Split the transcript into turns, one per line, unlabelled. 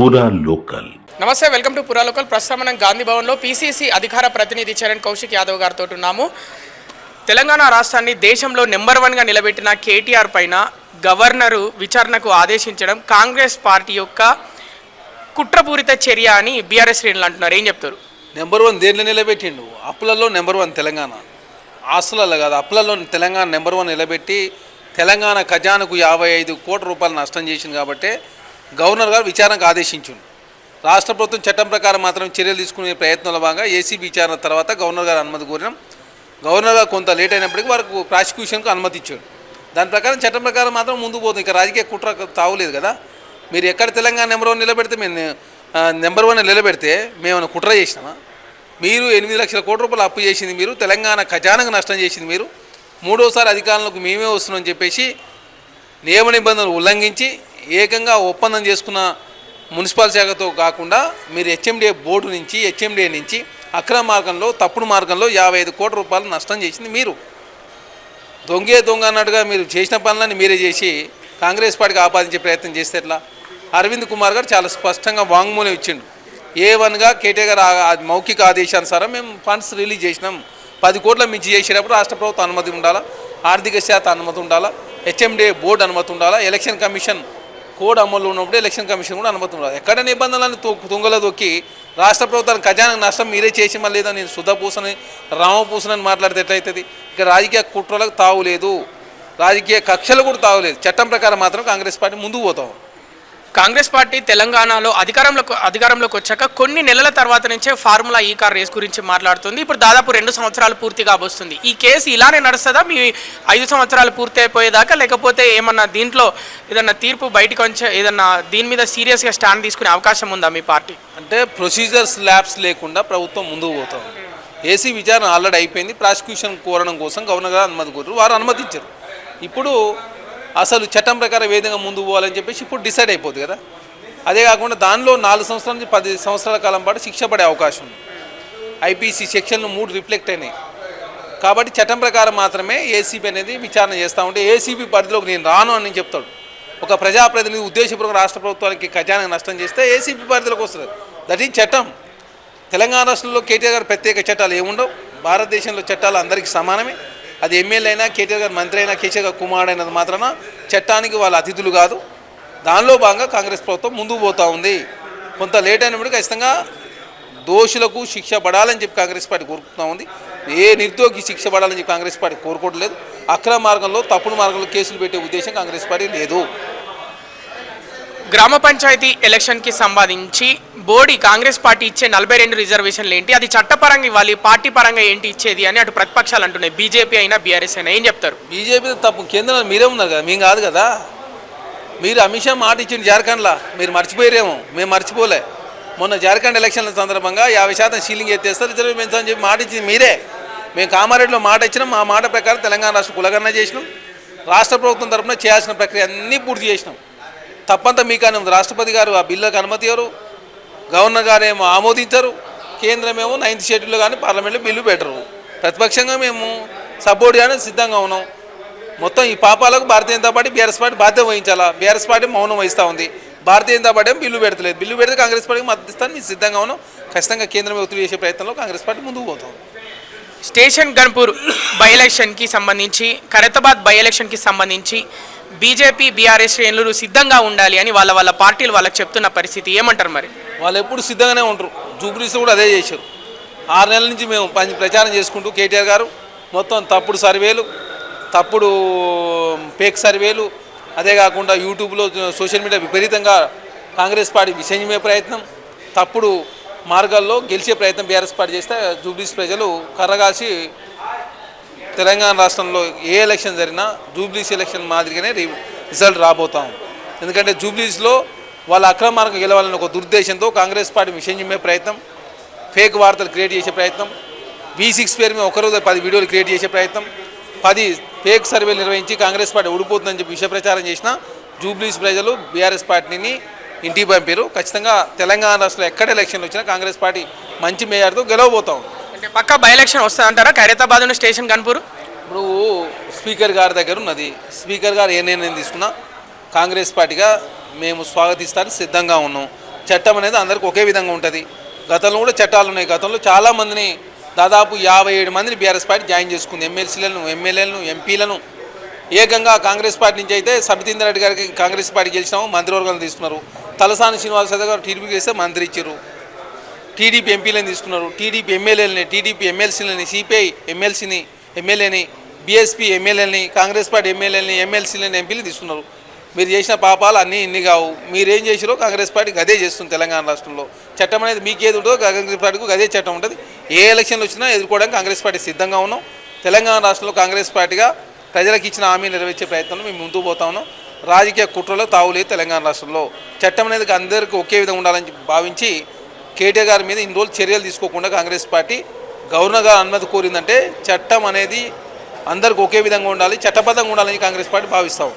పూరా లోకల్
నమస్తే welcome to పురాలోకల్ ప్రస్తుతం మనం గాంధీ భవన్లో పీసీసీ అధికార ప్రతినిధి చరణ్ కౌశిక్ యాదవ్ గారితో ఉన్నాము. తెలంగాణ రాష్ట్రాన్ని దేశంలో నెంబర్ వన్గా నిలబెట్టిన కేటీఆర్ పైన గవర్నరు విచారణకు ఆదేశించడం కాంగ్రెస్ పార్టీ యొక్క కుట్రపూరిత చర్య అని బీఆర్ఎస్ శ్రేణులు అంటున్నారు. ఏం చెప్తారు?
నెంబర్ వన్ దేంట్లో నిలబెట్టిండు? అప్పులలో నెంబర్ వన్ తెలంగాణ. ఆస్తులలో కాదు అప్పులలో తెలంగాణ నెంబర్ వన్ నిలబెట్టి తెలంగాణ ఖజానాకు యాభై ఐదు కోట్ల రూపాయలు నష్టం చేసింది కాబట్టి గవర్నర్ గారు విచారణకు ఆదేశించింది రాష్ట్ర ప్రభుత్వం చట్టం ప్రకారం మాత్రం చర్యలు తీసుకునే ప్రయత్నంలో భాగంగా ఏసీబీ విచారణ తర్వాత గవర్నర్ గారు అనుమతి కోరినాం. గవర్నర్ గారు కొంత లేట్ అయినప్పటికీ వారికి ప్రాసిక్యూషన్కు అనుమతి ఇచ్చాడు దాని ప్రకారం చట్టం ప్రకారం మాత్రం ముందుకు పోతుంది. ఇక రాజకీయ కుట్ర తావులేదు కదా. మీరు ఎక్కడ తెలంగాణ నెంబర్ వన్ నిలబెడితే మేము నెంబర్ వన్ నిలబెడితే మేము కుట్ర చేసినామా? మీరు ఎనిమిది లక్షల కోట్ల రూపాయలు అప్పు చేసింది మీరు తెలంగాణ ఖజానాకు నష్టం చేసింది మీరు. మూడోసారి అధికారంలోకి మేమే వస్తున్నామని చెప్పేసి నియమ నిబంధనలు ఉల్లంఘించి ఏకంగా ఒప్పందం చేసుకున్న మున్సిపల్ శాఖతో కాకుండా మీరు హెచ్ఎండిఏ బోర్డు నుంచి హెచ్ఎండిఏ నుంచి అక్రమ మార్గంలో తప్పుడు మార్గంలో యాభై ఐదు కోట్ల రూపాయలు నష్టం చేసింది మీరు. దొంగే దొంగ అన్నట్టుగా మీరు చేసిన పనులన్నీ మీరే చేసి కాంగ్రెస్ పార్టీకి ఆపాదించే ప్రయత్నం చేస్తే ఎట్లా? అరవింద్ కుమార్ గారు చాలా స్పష్టంగా వాంగ్మూలం ఇచ్చిండు. ఏ వన్గా కేటీ గారు మౌఖిక ఆదేశానుసారం మేము ఫండ్స్ రిలీజ్ చేసినాం. పది కోట్ల మించి చేసేటప్పుడు రాష్ట్ర ప్రభుత్వం అనుమతి ఉండాలా? ఆర్థిక శాఖ అనుమతి ఉండాలా? హెచ్ఎండిఏ బోర్డు అనుమతి ఉండాలా? ఎలక్షన్ కమిషన్ కోడ్ అమలు ఉన్నప్పుడు ఎలక్షన్ కమిషన్ కూడా అనుమతి రాదు ఎక్కడ నిబంధనలను తుంగల తుంగలో దొక్కి రాష్ట్ర ప్రభుత్వానికి ఖజానా నష్టం మీరే చేసి మళ్ళీ ఏదో నేను సుధపూసని రామపూసనని మాట్లాడితే ఎట్లయితుంది? ఇక రాజకీయ కుట్రలకు తావులేదు. రాజకీయ కక్షలు కూడా తావులేదు. చట్టం ప్రకారం మాత్రం కాంగ్రెస్ పార్టీ ముందుకు పోతాం.
కాంగ్రెస్ పార్టీ తెలంగాణలో అధికారంలోకి అధికారంలోకి వచ్చాక కొన్ని నెలల తర్వాత నుంచే ఫార్ములా ఈ కార్ రేస్ గురించి మాట్లాడుతుంది. ఇప్పుడు దాదాపు రెండు సంవత్సరాలు పూర్తి కాబోస్తుంది. ఈ కేసు ఇలానే నడుస్తుందా? మీ ఐదు సంవత్సరాలు పూర్తి అయిపోయేదాకా? లేకపోతే ఏమన్నా దీంట్లో ఏదన్నా తీర్పు బయటకు వచ్చే ఏదన్నా దీని మీద సీరియస్గా స్టాండ్ తీసుకునే అవకాశం ఉందా మీ పార్టీ?
అంటే ప్రొసీజర్స్ ల్యాబ్స్ లేకుండా ప్రభుత్వం ముందుకు పోతాం ఏసీ విచారణ ఆల్రెడీ అయిపోయింది. ప్రాసిక్యూషన్ కోరడం కోసం గవర్నర్ గారు అనుమతి కోరు వారు అనుమతించారు. ఇప్పుడు అసలు చట్టం ప్రకారం ఏ విధంగా ముందు పోవాలని చెప్పేసి ఇప్పుడు డిసైడ్ అయిపోతుంది కదా. అదే కాకుండా దానిలో నాలుగు సంవత్సరాల నుంచి పది సంవత్సరాల కాలం పాటు శిక్ష పడే అవకాశం ఉంది. ఐపీసీ సెక్షన్లు మూడు రిఫ్లెక్ట్ అయినాయి. కాబట్టి చట్టం ప్రకారం మాత్రమే ఏసీబీ అనేది విచారణ చేస్తూ ఉంటే ఏసీబీ పరిధిలోకి నేను రాను అని చెప్తాడు. ఒక ప్రజాప్రతినిధి ఉద్దేశపూర్వక రాష్ట్ర ప్రభుత్వానికి ఖజానా నష్టం చేస్తే ఏసీబీ పరిధిలోకి వస్తుంది. దట్ ఈజ్ చట్టం. తెలంగాణ రాష్ట్రంలో కేటీఆర్ గారు ప్రత్యేక చట్టాలు ఏముండవు? భారతదేశంలో చట్టాలు అందరికీ సమానమే. అది ఎమ్మెల్యే అయినా కేటీఆర్ గారు మంత్రి అయినా కేసీఆర్ గారు కుమారుడు అయినది మాత్రాన చట్టానికి వాళ్ళ అతిథులు కాదు. దానిలో భాగంగా కాంగ్రెస్ ప్రభుత్వం ముందుకు పోతూ ఉంది. కొంత లేట్ అయినప్పుడు ఖచ్చితంగా దోషులకు శిక్ష పడాలని చెప్పి కాంగ్రెస్ పార్టీ కోరుకుంటా ఉంది. ఏ నిర్దోషి శిక్ష పడాలని చెప్పి కాంగ్రెస్ పార్టీ కోరుకోవట్లేదు. అక్రమ మార్గంలో తప్పుడు మార్గంలో కేసులు పెట్టే ఉద్దేశం కాంగ్రెస్ పార్టీ లేదు.
గ్రామ పంచాయతీ ఎలక్షన్కి సంబంధించి బోడీ కాంగ్రెస్ పార్టీ ఇచ్చే నలభై రెండు రిజర్వేషన్లు ఏంటి? అది చట్టపరంగా ఇవ్వాలి పార్టీ పరంగా ఏంటి ఇచ్చేది అని అటు ప్రతిపక్షాలు అంటున్నాయి. బీజేపీ అయినా బీఆర్ఎస్ అయినా ఏం చెప్తారు?
బీజేపీ తప్పు. కేంద్రంలో మీరే ఉన్నారు కదా మేము కాదు కదా. మీరు అమిత్ షా మాట ఇచ్చింది జార్ఖండ్లో. మీరు మర్చిపోయారేమో. మేము మర్చిపోలే. మొన్న జార్ఖండ్ ఎలక్షన్ల సందర్భంగా యాభై శాతం సీలింగ్ ఎత్తేస్తారు రిజర్వ్ పెంచాలని చెప్పి మాట ఇచ్చింది మీరే. మేము కామారెడ్డిలో మాట ఇచ్చినాం. మా మాట ప్రకారం తెలంగాణ రాష్ట్ర కులగన్న చేసినాం. రాష్ట్ర ప్రభుత్వం తరఫున చేయాల్సిన ప్రక్రియ అన్నీ పూర్తి చేసినాం. తప్పంతా మీకనే ఉంది. రాష్ట్రపతి గారు ఆ బిల్లుకు అనుమతి ఇవ్వరు. గవర్నర్ గారు ఏమో ఆమోదించరు. కేంద్రమేమో నైన్త్ షెడ్యూల్లో కానీ పార్లమెంట్లో బిల్లు పెట్టరు. ప్రతిపక్షంగా మేము సపోర్ట్ కానీ సిద్ధంగా ఉన్నాం. మొత్తం ఈ పాపాలకు Bharatiya Janata party BRS party బాధ్యత వహించాలా? బీఆర్ఎస్ పార్టీ మౌనం వహిస్తూ ఉంది. భారతీయ జనతా పార్టీ బిల్లు పెడతలేదు. బిల్లు పెడితే కాంగ్రెస్ పార్టీకి మద్దతు ఇస్తాను మేము సిద్ధంగా ఉన్నాం. ఖచ్చితంగా కేంద్రం ఒత్తిడి చేసే ప్రయత్నంలో కాంగ్రెస్ పార్టీ ముందుకు పోతాం.
స్టేషన్ గన్పూర్ బై ఎలక్షన్కి సంబంధించి ఖరతాబాద్ బై ఎలక్షన్కి సంబంధించి బీజేపీ బీఆర్ఎస్ శ్రేణులు సిద్ధంగా ఉండాలి అని వాళ్ళ వాళ్ళ పార్టీలు వాళ్ళకి చెప్తున్న పరిస్థితి ఏమంటారు మరి?
వాళ్ళు ఎప్పుడు సిద్ధంగానే ఉంటారు. జూబ్లీస్ కూడా అదే చేశారు. ఆరు నెలల నుంచి మేము పని ప్రచారం చేసుకుంటూ కేటీఆర్ గారు మొత్తం తప్పుడు సర్వేలు తప్పుడు ఫేక్ సర్వేలు అదే కాకుండా యూట్యూబ్లో సోషల్ మీడియా విపరీతంగా కాంగ్రెస్ పార్టీ విసంజమే ప్రయత్నం తప్పుడు మార్గాల్లో గెలిచే ప్రయత్నం బీఆర్ఎస్ పార్టీ చేస్తే జూబ్లీస్ ప్రజలు కర్రగాసి తెలంగాణ రాష్ట్రంలో ఏ ఎలక్షన్ జరిగినా జూబ్లీస్ ఎలక్షన్ మాదిరిగానే రిజల్ట్ రాబోతాం ఎందుకంటే జూబ్లీస్లో వాళ్ళ అక్రమ మార్గం గెలవాలని ఒక దుర్దేశంతో కాంగ్రెస్ పార్టీ విషయం చెప్పే ప్రయత్నం ఫేక్ వార్తలు క్రియేట్ చేసే ప్రయత్నం బీ సిక్స్ పేరు మీద ఒకరోజు పది వీడియోలు క్రియేట్ చేసే ప్రయత్నం పది ఫేక్ సర్వేలు నిర్వహించి కాంగ్రెస్ పార్టీ ఓడిపోతుందని చెప్పి విషయ ప్రచారం చేసిన జూబ్లీస్ ప్రజలు బీఆర్ఎస్ పార్టీని ఇంటికి పంపారు ఖచ్చితంగా తెలంగాణ రాష్ట్రంలో ఎక్కడ ఎలక్షన్లు వచ్చినా కాంగ్రెస్ పార్టీ మంచి మేయర్తో గెలవబోతాం.
అంటే పక్క బై ఎలక్షన్ వస్తుందంటారా? ఖైరతాబాద్ ఉన్న స్టేషన్ గన్పూర్?
ఇప్పుడు స్పీకర్ గారి దగ్గర ఉన్నది. స్పీకర్ గారు ఏ నిర్ణయం తీసుకున్నా కాంగ్రెస్ పార్టీగా మేము స్వాగతిస్తానికి సిద్ధంగా ఉన్నాం. చట్టం అనేది అందరికి ఒకే విధంగా ఉంటుంది. గతంలో కూడా చట్టాలు ఉన్నాయి. గతంలో చాలామందిని దాదాపు యాభై ఏడు మందిని బీఆర్ఎస్ పార్టీ జాయిన్ చేసుకుంది. ఎమ్మెల్సీలను ఎమ్మెల్యేలను ఎంపీలను. ఏకంగా కాంగ్రెస్ పార్టీ నుంచి అయితే సబితేందర్ రెడ్డి గారికి కాంగ్రెస్ పార్టీ గెలిచినాము. మంత్రివర్గాలు తీసుకున్నారు. తలసాని శ్రీనివాస గారు టీడీపీకి వేస్తే మంత్రి ఇచ్చారు. టీడీపీ ఎంపీలను తీసుకున్నారు. టీడీపీ ఎమ్మెల్యేలని టీడీపీ ఎమ్మెల్సీలని సిపిఐ ఎమ్మెల్సీని ఎమ్మెల్యేని బీఎస్పీ ఎమ్మెల్యేలని కాంగ్రెస్ పార్టీ ఎమ్మెల్యేలని ఎమ్మెల్సీలని ఎంపీలు తీసుకున్నారు. మీరు చేసిన పాపాలు అన్నీ ఇన్ని కావు. మీరేం చేసిరో కాంగ్రెస్ పార్టీకి అదే చేస్తుంది తెలంగాణ రాష్ట్రంలో. చట్టం అనేది మీకు ఏది ఉంటుందో కాంగ్రెస్ పార్టీకి అదే చట్టం ఉంటుంది. ఏ ఎలక్షన్లు వచ్చినా ఎదుర్కోవడానికి కాంగ్రెస్ పార్టీ సిద్ధంగా ఉన్నాం. తెలంగాణ రాష్ట్రంలో కాంగ్రెస్ పార్టీగా ప్రజలకు ఇచ్చిన హామీ నెరవేర్చే ప్రయత్నంలో మేము ముందుకు పోతా ఉన్నాం. రాజకీయ కుట్రలో తావులేదు తెలంగాణ రాష్ట్రంలో. చట్టం అనేది అందరికీ ఒకే విధంగా ఉండాలని భావించి కేటీఆర్ గారి మీద ఇన్ని రోజులు చర్యలు తీసుకోకుండా కాంగ్రెస్ పార్టీ గవర్నర్ గారు అనుమతి కోరిందంటే చట్టం అనేది అందరికి ఒకే విధంగా ఉండాలి చట్టబద్ధంగా ఉండాలని కాంగ్రెస్ పార్టీ భావిస్తాం.